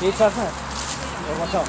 Şeyi çağırsana. Orman çağır.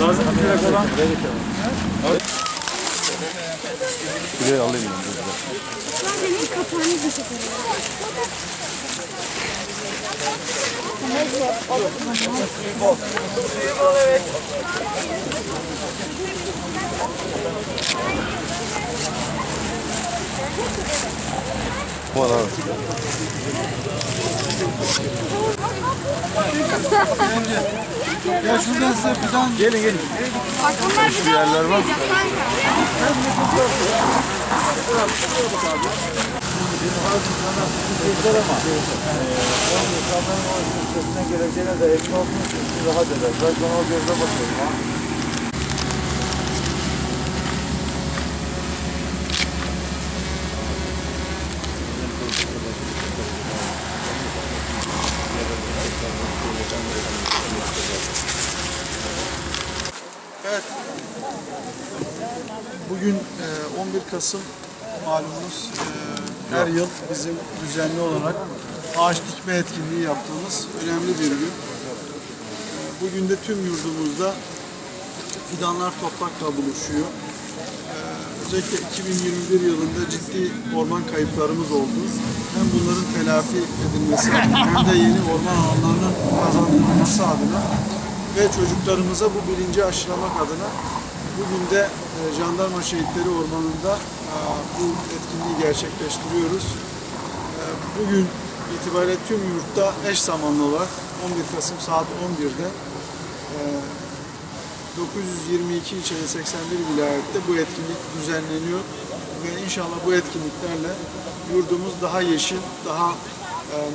Lazım mı direkt olan? Buraya alayım ben. dur. Benim kapağını da Neyse, olur. Var abi. Ya şuradan size fidan... Gelin gelin. Bak bunlar bir daha yerler var. olmayacak kanka. Üstüne geleceğine de ekme olsun için rahat eder. O gözle bakıyorum. Evet. Bugün e, 11 Kasım malumunuz e, her yıl bizim düzenli olarak ağaç dikme etkinliği yaptığımız önemli bir gün. Bugün de tüm yurdumuzda fidanlar toprakla buluşuyor. E, Özellikle 2021 yılında ciddi orman kayıplarımız oldu. Hem bunların telafi edilmesi hem de yeni orman alanlarının kazandırılması adına ve çocuklarımıza bu bilinci aşılamak adına bugün de e, Jandarma Şehitleri Ormanı'nda e, bu etkinliği gerçekleştiriyoruz. E, Bugün itibariyle tüm yurtta eş zamanlı olarak 11 Kasım saat 11'de e, 922 ilçede 81 vilayette bu etkinlik düzenleniyor ve inşallah bu etkinliklerle yurdumuz daha yeşil, daha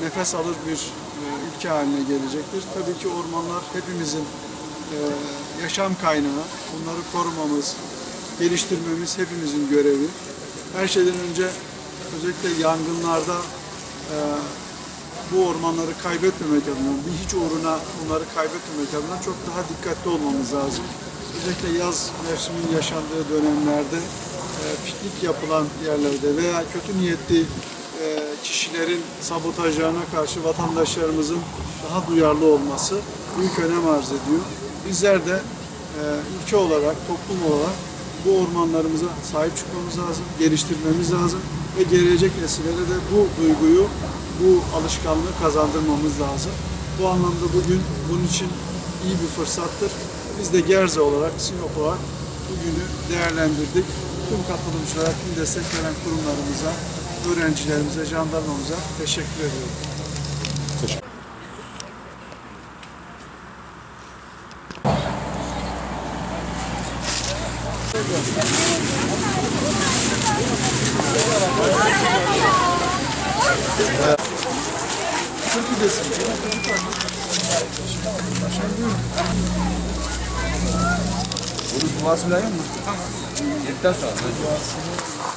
nefes alır bir ülke haline gelecektir. Tabii ki ormanlar hepimizin yaşam kaynağı. Bunları korumamız, geliştirmemiz hepimizin görevi. Her şeyden önce özellikle yangınlarda e, bu ormanları kaybetmemek adına, bir hiç uğruna bunları kaybetmemek adına çok daha dikkatli olmamız lazım. Özellikle yaz mevsiminin yaşandığı dönemlerde e, piknik yapılan yerlerde veya kötü niyetli e, kişilerin sabotajlarına karşı vatandaşlarımızın daha duyarlı olması büyük önem arz ediyor. Bizler de e, ülke olarak, toplum olarak bu ormanlarımıza sahip çıkmamız lazım, geliştirmemiz lazım ve gelecek nesillere de bu duyguyu, bu alışkanlığı kazandırmamız lazım. Bu anlamda bugün bunun için iyi bir fırsattır. Biz de Gerze olarak, Sinop olarak bugünü değerlendirdik. Tüm katılımcılara, tüm destek veren kurumlarımıza, öğrencilerimize, jandarmamıza teşekkür ediyorum. Türk desin. Bunu duası mı? Tamam. Yedikten sonra.